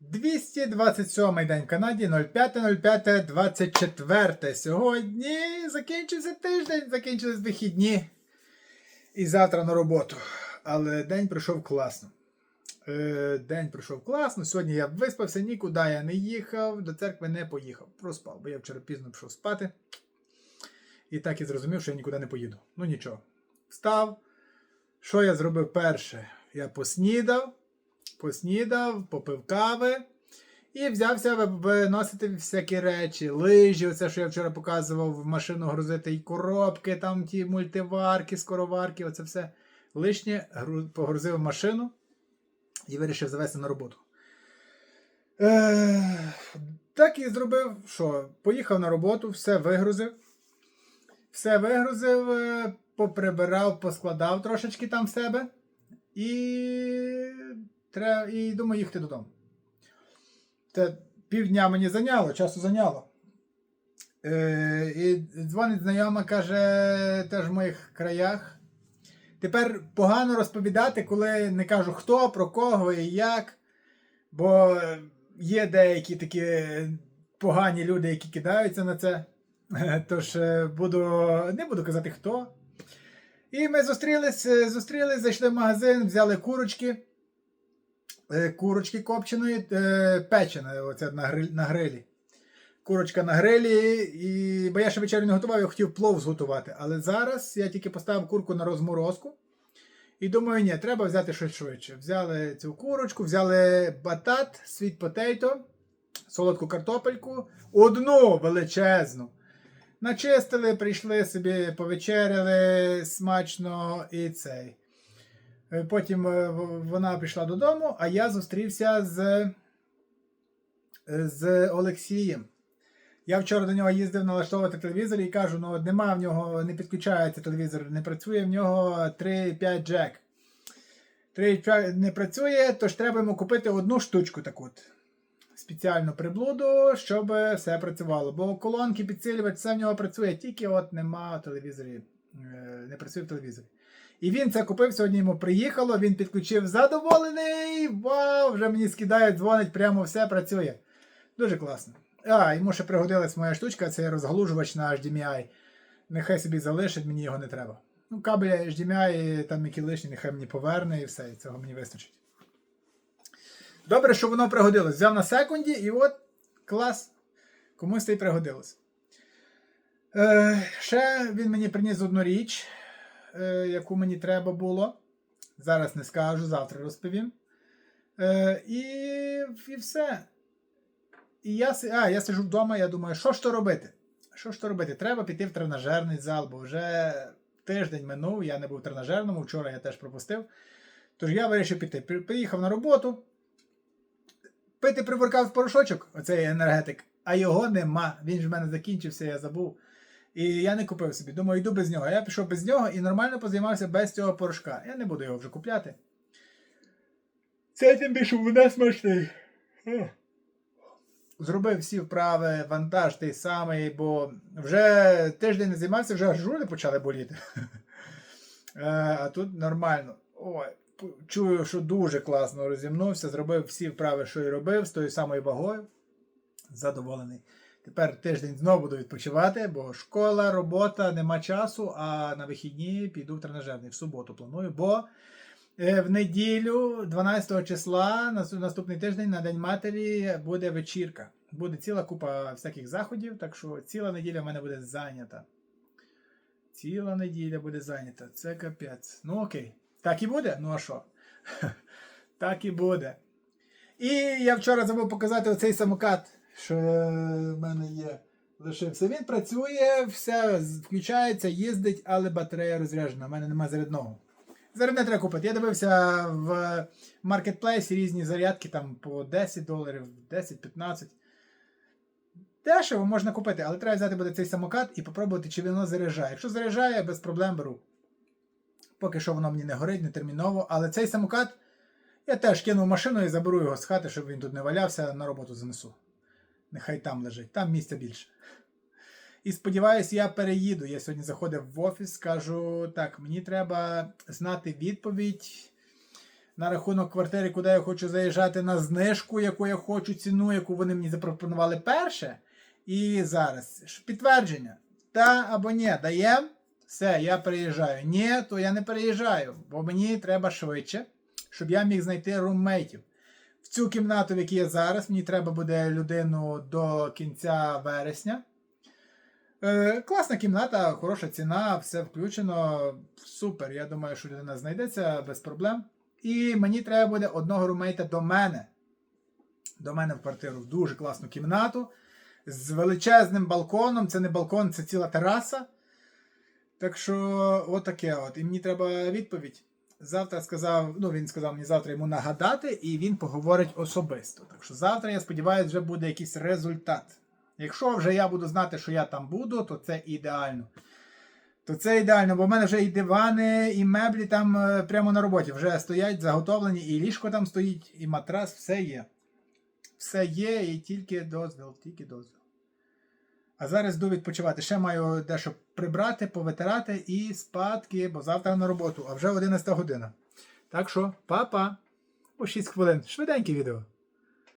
227 день в Канаді 05.05.24. Сьогодні закінчився тиждень, закінчились вихідні. І завтра на роботу. Але день пройшов класно. Е, день пройшов класно. Сьогодні я виспався, нікуди я не їхав, до церкви не поїхав. Проспав, бо я вчора пізно пішов спати. І так і зрозумів, що я нікуди не поїду. Ну нічого. Встав. Що я зробив перше? Я поснідав, поснідав, попив кави і взявся виносити всякі речі, лижі, оце, що я вчора показував, в машину грузити і коробки, там ті мультиварки, скороварки, оце все. Лишнє погрузив в машину і вирішив завести на роботу. Е, так і зробив, що поїхав на роботу, все вигрузив. Все вигрузив, е, поприбирав, поскладав трошечки там в себе. І, треба, і думаю їхати додому. Це півдня мені зайняло, часу зайняло. Е, і дзвонить знайома, каже, теж в моїх краях. Тепер погано розповідати, коли не кажу хто, про кого і як. Бо є деякі такі погані люди, які кидаються на це. Тож е, буду, не буду казати хто. І ми зустрілись, е, зустрілись, зайшли в магазин, взяли курочки. Е, Курочки копченої, е, печеної, оце на, грилі. Курочка на грилі, і... бо я ще вечерю не готував, я хотів плов зготувати. Але зараз я тільки поставив курку на розморозку. І думаю, ні, треба взяти щось швидше. Взяли цю курочку, взяли батат, світ потейто, солодку картопельку, одну величезну. Начистили, прийшли собі, повечеряли смачно і цей. Е, Потім е, вона пішла додому, а я зустрівся з, з Олексієм. Я вчора до нього їздив налаштовувати телевізор і кажу: ну нема в нього, не підключається телевізор, не працює в нього 3,5 джек. 3,5 не працює, тож треба йому купити одну штучку таку. Спеціальну приблуду, щоб все працювало. Бо колонки, підсилювач, все в нього працює, тільки от нема в телевізорі, е, не працює в телевізорі. І він це купив, сьогодні йому приїхало, він підключив задоволений. Вау! Вже мені скидає, дзвонить, прямо все працює. Дуже класно. А, йому ще пригодилась моя штучка, це розгалужувач на HDMI. Нехай собі залишить, мені його не треба. Ну, кабель HDMI, там які лишні, нехай мені поверне і все, і цього мені вистачить. Добре, що воно пригодилось. Взяв на секунді і от клас. Комусь це й пригодилось. Е, ще він мені приніс одну річ, е, яку мені треба було. Зараз не скажу, завтра розповім. Е, і, і все. І я, а, я сиджу вдома, я думаю, що ж то робити? Що ж то робити? Треба піти в тренажерний зал, бо вже тиждень минув, я не був в тренажерному, вчора я теж пропустив. Тож я вирішив піти. Приїхав на роботу, пити приворкав порошочок, оцей енергетик, а його нема. Він ж в мене закінчився, я забув. І я не купив собі. Думаю, йду без нього. Я пішов без нього і нормально позаймався без цього порошка. Я не буду його вже купляти. Це тим більше вона смачний. Зробив всі вправи, вантаж той самий, бо вже тиждень не займався, вже аж жули почали боліти. Е, А тут нормально. Ой, чую, що дуже класно розімнувся, зробив всі вправи, що і робив, з тою самою вагою. Задоволений. Тепер тиждень знову буду відпочивати, бо школа, робота, нема часу, а на вихідні піду в тренажерний в суботу планую, бо е, в неділю, 12 числа, наступний тиждень, на День Матері, буде вечірка. Буде ціла купа всяких заходів, так що ціла неділя в мене буде зайнята. Ціла неділя буде зайнята. Це капець. Ну окей. Так і буде? Ну а що? так і буде. І я вчора забув показати оцей самокат, що е, в мене. Лишився. Він працює, все включається, їздить, але батарея розряджена. У мене немає зарядного. Зарядне треба купити. Я дивився в маркетплейсі різні зарядки там по 10 доларів, 10-15. Дешево можна купити, але треба взяти буде цей самокат і попробувати, чи воно заряджає. Якщо заряджає, без проблем беру. Поки що воно мені не горить, не терміново. Але цей самокат я теж кину машину і заберу його з хати, щоб він тут не валявся, на роботу занесу. Нехай там лежить, там місця більше. І сподіваюсь, я переїду. Я сьогодні заходив в офіс, скажу: так, мені треба знати відповідь на рахунок квартири, куди я хочу заїжджати на знижку, яку я хочу, ціну, яку вони мені запропонували перше. І зараз підтвердження. Та або ні, даємо. Все, я переїжджаю. Ні, то я не переїжджаю, бо мені треба швидше, щоб я міг знайти руммейтів. В цю кімнату, в якій я зараз, мені треба буде людину до кінця вересня. Е, класна кімната, хороша ціна, все включено. Супер. Я думаю, що людина знайдеться без проблем. І мені треба буде одного румейта до мене. До мене в квартиру в дуже класну кімнату. З величезним балконом. Це не балкон, це ціла тераса. Так що, отаке от. І мені треба відповідь. Завтра сказав, ну він сказав мені завтра йому нагадати, і він поговорить особисто. Так що завтра, я сподіваюся, вже буде якийсь результат. Якщо вже я буду знати, що я там буду, то це ідеально. То це ідеально, бо в мене вже і дивани, і меблі там е, прямо на роботі вже стоять, заготовлені, і ліжко там стоїть, і матрас, все є. Все є, і тільки дозвіл, тільки дозвіл. А зараз йду відпочивати. Ще маю дещо прибрати, повитирати і спадки, бо завтра на роботу, а вже 11 година. Так що, па-па. По 6 хвилин. Швиденьке відео.